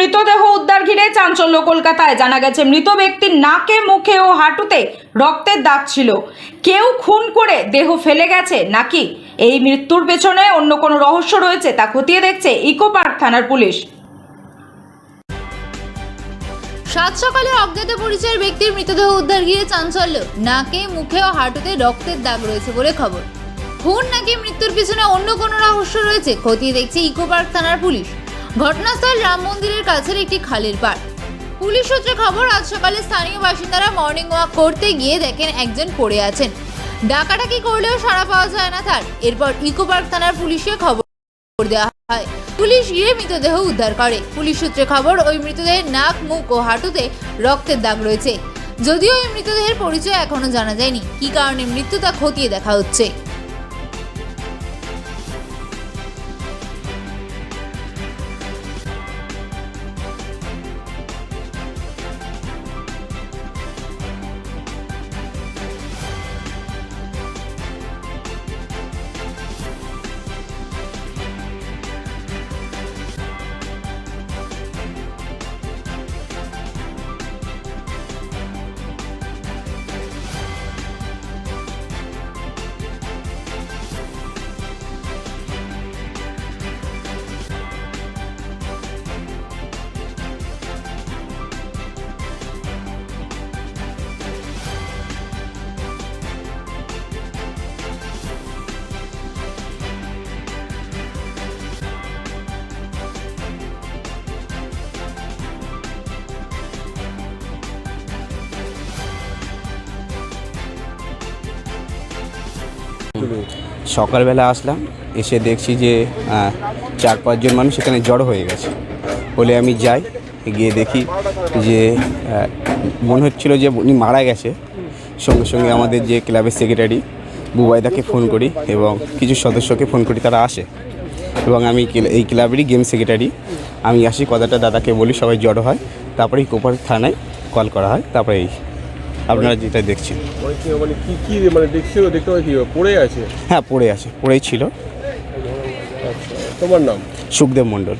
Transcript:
মৃতদেহ উদ্ধার ঘিরে চাঞ্চল্য কলকাতায়। জানা গেছে, মৃত ব্যক্তির নাকে, মুখে ও হাঁটুতে রক্তের দাগ ছিল। কেউ খুন করে দেহ ফেলে গেছে নাকি? এই মৃত্যুর পেছনে অন্য কোনো রহস্য রয়েছে তা খতিয়ে দেখছে ইকো পার্ক থানার পুলিশ। সাত সকালে অজ্ঞাত পরিচয়ের ব্যক্তির মৃতদেহ উদ্ধার ঘিরে চাঞ্চল্য। নাকে, মুখে ও হাঁটুতে রক্তের দাগ রয়েছে বলে খবর। খুন নাকি মৃত্যুর পিছনে অন্য কোনো রহস্য রয়েছে, খতিয়ে দেখছে ইকো পার্ক থানার পুলিশ। ঘটনাস্থল রাম মন্দিরের কাছের একটি খালের পাড়। পুলিশ সূত্রে খবর, আজ সকালে স্থানীয় বাসিন্দারা মর্নিং ওয়াক করতে গিয়ে দেখেন একজন পড়ে আছেন। ডাকাডাকি করলেও সাড়া পাওয়া যায় না তার। এরপর ইকো পার্ক থানার পুলিশে খবর দেওয়া হয়। পুলিশ গিয়ে মৃতদেহ উদ্ধার করে। পুলিশ সূত্রে খবর, ওই মৃতদেহের নাক, মুখ ও হাঁটুতে রক্তের দাগ রয়েছে। যদিও ওই মৃতদেহের পরিচয় এখনও জানা যায়নি। কি কারণে মৃত্যু তা খতিয়ে দেখা হচ্ছে? সকালবেলা আসলাম, এসে দেখছি যে চার পাঁচজন মানুষ এখানে জড়ো হয়ে গেছে। বলে আমি যাই, গিয়ে দেখি যে মনে হচ্ছিল যে উনি মারা গেছে। সঙ্গে সঙ্গে আমাদের যে ক্লাবের সেক্রেটারি বুবাইদাকে ফোন করি এবং কিছু সদস্যকে ফোন করি, তারা আসে। এবং আমি এই ক্লাবেরই গেম সেক্রেটারি আমি আসি, কথাটা দাদাকে বলি, সবাই জড়ো হয়। তারপরে কোপার থানায় কল করা হয়। তারপরে এই আপনারা যেটা দেখছেন। মানে কি মানে কি কি মানে দেখছিল দেখতে পাচ্ছি কি পড়ে আছে? হ্যাঁ পড়ে আছে পড়েই ছিল। তোমার নাম? সুখদেব মণ্ডল।